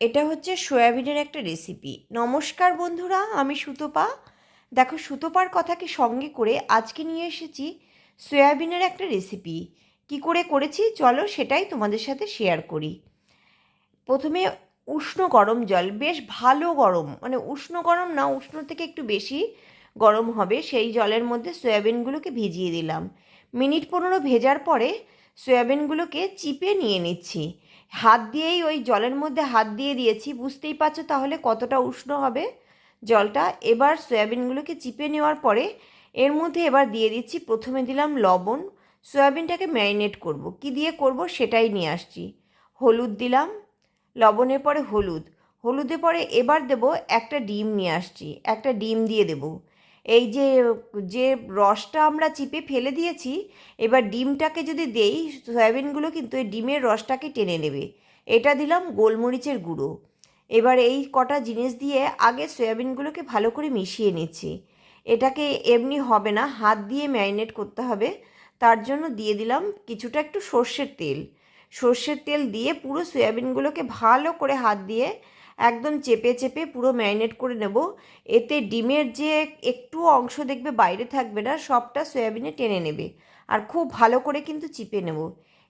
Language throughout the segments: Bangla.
এটা হচ্ছে সয়াবিনের একটা রেসিপি নমস্কার বন্ধুরা, আমি সুতপা। দেখো, সুতপার কথাকে সঙ্গে করে আজকে নিয়ে এসেছি সয়াবিনের একটা রেসিপি কি করে করেছি? চলো সেটাই তোমাদের সাথে শেয়ার করি। প্রথমে উষ্ণ গরম জল, বেশ ভালো গরম। মানে উষ্ণ গরম না, উষ্ণ থেকে একটু বেশি গরম হবে। সেই জলের মধ্যে সয়াবিনগুলোকে ভিজিয়ে দিলাম। মিনিট পনেরো ভেজার পরে সয়াবিনগুলোকে চিপে নিয়ে নিচ্ছি। হাত দিয়েই, ওই জলের মধ্যে হাত দিয়ে দিয়েছি, বুঝতেই পারছ তাহলে কতটা উষ্ণ হবে জলটা? এবার সয়াবিনগুলোকে চিপে নেওয়ার পরে এর মধ্যে এবার দিয়ে দিচ্ছি, প্রথমে দিলাম লবণ, সয়াবিনটাকে ম্যারিনেট করব। কি দিয়ে করব সেটাই নিয়ে আসছি। হলুদ দিলাম, লবণের পরে হলুদ হলুদের পরে এবার দেব একটা ডিম নিয়ে আসছি, একটা ডিম দিয়ে দেব। এই যে যে রসটা আমরা চিপে ফেলে দিয়েছি, এবার ডিমটাকে যদি দেই, সয়াবিনগুলো কিন্তু এই ডিমের রসটাকে টেনে নেবে। এটা দিলাম গোলমরিচের গুঁড়ো। এবার এই কটা জিনিস দিয়ে আগে সয়াবিনগুলোকে ভালো করে মিশিয়ে নিচ্ছি। এটাকে এমনি হবে না, হাত দিয়ে ম্যারিনেট করতে হবে। তার জন্য দিয়ে দিলাম কিছুটা একটু সর্ষের তেল। সর্ষের তেল দিয়ে পুরো সয়াবিনগুলোকে ভালো করে হাত দিয়ে একদম চেপে চেপে পুরো ম্যারিনেট করে নেব। এতে ডিমের যে একটু অংশ দেখবে বাইরে থাকবে না, সবটা সয়াবিনে টেনে নেবে। আর খুব ভালো করে কিন্তু চিপে নেব।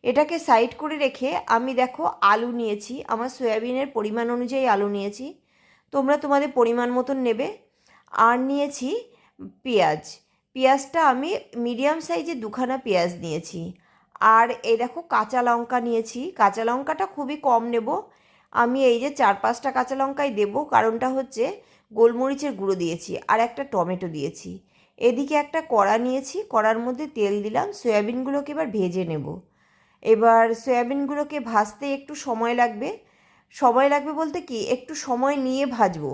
এটাকে সাইড করে রেখে আমি দেখো আলু নিয়েছি, আমার সয়াবিনের পরিমাণ অনুযায়ী আলু নিয়েছি। তোমরা তোমাদের পরিমাণ মতন নেবে। আর নিয়েছি পেঁয়াজ। পেঁয়াজটা আমি মিডিয়াম সাইজে দুখানা পেঁয়াজ নিয়েছি। আর এই দেখো কাঁচা লঙ্কা নিয়েছি। কাঁচা লঙ্কাটা খুবই কম নেব। আমি এই যে চার পাঁচটা কাঁচা লঙ্কাই দেবো, কারণটা হচ্ছে গোলমরিচের গুঁড়ো দিয়েছি আর একটা টমেটো দিয়েছি। এদিকে একটা কড়া নিয়েছি, কড়ার মধ্যে তেল দিলাম, সয়াবিনগুলোকে এবার ভেজে নেব। এবার সয়াবিনগুলোকে ভাজতে একটু সময় লাগবে। সময় লাগবে বলতে কি, একটু সময় নিয়ে ভাজবো।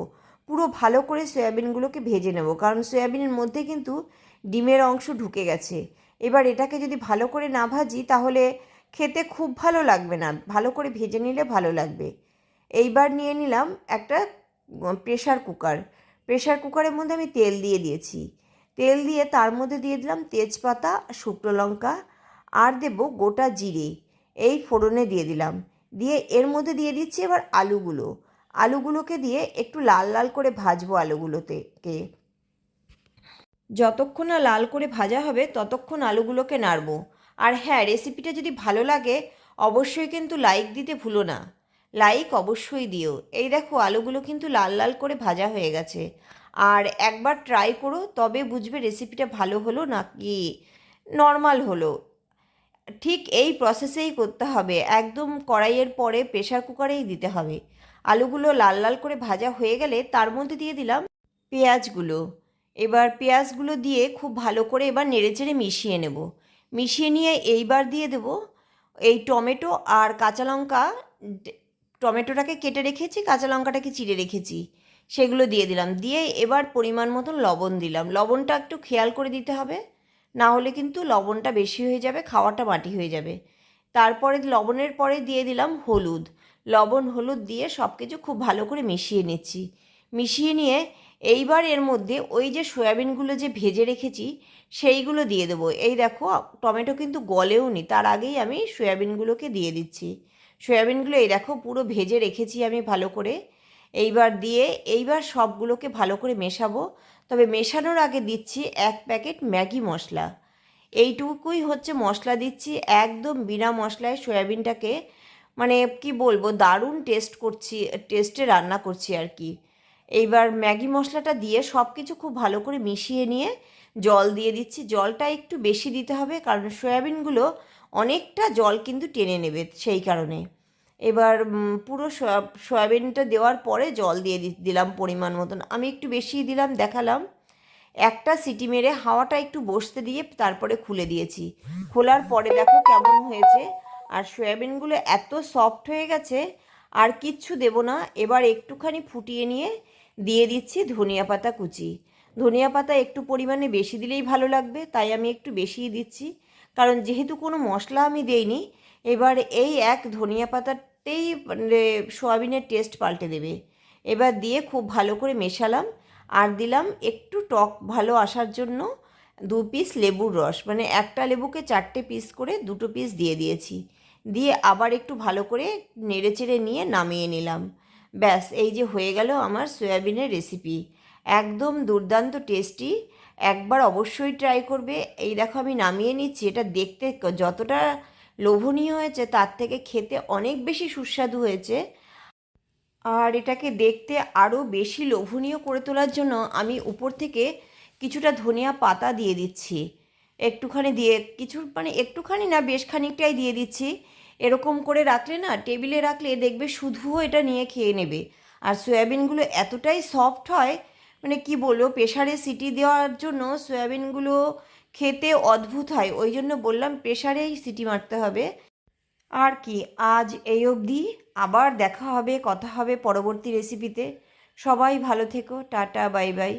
পুরো ভালো করে সয়াবিনগুলোকে ভেজে নেব, কারণ সয়াবিনের মধ্যে কিন্তু ডিমের অংশ ঢুকে গেছে। এবার এটাকে যদি ভালো করে না ভাজি, তাহলে খেতে খুব ভালো লাগবে না। ভালো করে ভেজে নিলে ভালো লাগবে। এইবার নিয়ে নিলাম একটা প্রেশার কুকার প্রেশার কুকারের মধ্যে আমি তেল দিয়ে দিয়েছি। তেল দিয়ে তার মধ্যে দিয়ে দিলাম তেজপাতা, শুকনো লঙ্কা আর দেব গোটা জিরে। এই ফোড়নে দিয়ে দিলাম। দিয়ে এর মধ্যে দিয়ে দিচ্ছি এবার আলুগুলো। আলুগুলোকে দিয়ে একটু লাল লাল করে ভাজবো আলুগুলোতে কে। যতক্ষণ না লাল করে ভাজা হবে ততক্ষণ আলুগুলোকে নাড়বো। আর হ্যাঁ রেসিপিটা যদি ভালো লাগে, অবশ্যই কিন্তু লাইক দিতে ভুলো না। লাইক অবশ্যই দিও। এই দেখো আলুগুলো কিন্তু লাল লাল করে ভাজা হয়ে গেছে। আর একবার ট্রাই করো, তবে বুঝবে রেসিপিটা ভালো হলো নাকি নর্মাল হলো। ঠিক এই প্রসেসেই করতে হবে। একদম কড়াইয়ের পরে প্রেশার কুকারেই দিতে হবে। আলুগুলো লাল লাল করে ভাজা হয়ে গেলে তার মধ্যে দিয়ে দিলাম পেঁয়াজগুলো। এবার পেঁয়াজগুলো দিয়ে খুব ভালো করে এবার নেড়েচেড়ে মিশিয়ে নেব। মিশিয়ে নিয়ে এইবার দিয়ে দেব এই টমেটো আর কাঁচা লঙ্কা টমেটোটাকে কেটে রেখেছি, কাঁচা লঙ্কাটাকে চিড়ে রেখেছি। সেগুলো দিয়ে দিলাম। দিয়ে এবার পরিমাণ মতন লবণ দিলাম। লবণটা একটু খেয়াল করে দিতে হবে। না হলে কিন্তু লবণটা বেশি হয়ে যাবে, খাওয়াটা মাটি হয়ে যাবে। তারপরে লবণের পরে দিয়ে দিলাম হলুদ। লবণ, হলুদ দিয়ে সব কিছু খুব ভালো করে মিশিয়ে নিচ্ছি। মিশিয়ে নিয়ে এইবার এর মধ্যে ওই যে সয়াবিনগুলো যে ভেজে রেখেছি, সেইগুলো দিয়ে দেবো। এই দেখো, টমেটো কিন্তু গলেও নি তার আগেই আমি সয়াবিনগুলোকে দিয়ে দিচ্ছি। সয়াবিনগুলো এই দেখো, পুরো ভেজে রেখেছি আমি ভালো করে। এইবার দিয়ে এইবার সবগুলোকে ভালো করে মেশাবো। তবে মেশানোর আগে দিচ্ছি এক প্যাকেট ম্যাগি মশলা। এইটুকুই হচ্ছে মশলা দিচ্ছি, একদম বিনা মশলায় সয়াবিনটাকে মানে কি বলব, দারুণ টেস্ট করছি টেস্টে রান্না করছি আর কি। এইবার ম্যাগি মশলাটা দিয়ে সব কিছু খুব ভালো করে মিশিয়ে নিয়ে জল দিয়ে দিচ্ছি। জলটা একটু বেশি দিতে হবে কারণ সয়াবিনগুলো অনেকটা জল কিন্তু টেনে নেবে সেই কারণে। এবার পুরো সয়াবিনটা দেওয়ার পরে জল দিয়ে দিলাম পরিমাণ মতন। আমি একটু বেশি দিলাম, দেখালাম। একটা সিটি মেরে হাওয়াটা একটু বসতে দিয়ে তারপরে খুলে দিয়েছি। খোলার পরে দেখো কেমন হয়েছে। আর সয়াবিনগুলো এত সফট হয়ে গেছে, আর কিচ্ছু দেব না। এবার একটুখানি ফুটিয়ে নিয়ে দিয়ে দিচ্ছি ধনিয়া পাতা কুচি। ধনিয়া পাতা একটু পরিমাণে বেশি দিলেই ভালো লাগবে, তাই আমি একটু বেশিই দিচ্ছি। কারণ যেহেতু কোনো মশলা আমি দেইনি, এবার এই এক ধনিয়া পাতাতেই মানে সোয়াবিনের টেস্ট পাল্টে দেবে। এবার দিয়ে খুব ভালো করে মেশালাম, আর দিলাম একটু টক ভালো আসার জন্য দু পিস লেবুর রস। মানে একটা লেবুকে চারটে পিস করে দুটো পিস দিয়ে দিয়েছি। দিয়ে আবার একটু ভালো করে নেড়েচেড়ে নিয়ে নামিয়ে নিলাম। ব্যাস, এই যে হয়ে গেল আমার সয়াবিনের রেসিপি একদম দুর্দান্ত টেস্টি একবার অবশ্যই ট্রাই করবে। এই দেখো আমি নামিয়ে নিচ্ছি। এটা দেখতে যতটা লোভনীয় হয়েছে, তার থেকে খেতে অনেক বেশি সুস্বাদু হয়েছে। আর এটাকে দেখতে আরও বেশি লোভনীয় করে তোলার জন্য আমি উপর থেকে কিছুটা ধনিয়া পাতা দিয়ে দিচ্ছি। একটুখানি দিয়ে কিছু মানে একটুখানি না, বেশ খানিকটাই দিয়ে দিচ্ছি। এরকম করে রাখলে না টেবিলে রাখলে দেখবে শুধুও এটা নিয়ে খেয়ে নেবে। আর সয়াবিনগুলো এতটাই সফট হয় মানে কি বলব প্রেশারে সিটি দেওয়ার জন্য সয়াবিনগুলো খেতে অদ্ভুত হয়, ওই জন্য বললাম প্রেশারেই সিটি মারতে হবে। আর কি, আজ এই অবধি, আবার দেখা হবে, কথা হবে পরবর্তী রেসিপিতে সবাই ভালো থেকো, টাটা, বাই বাই।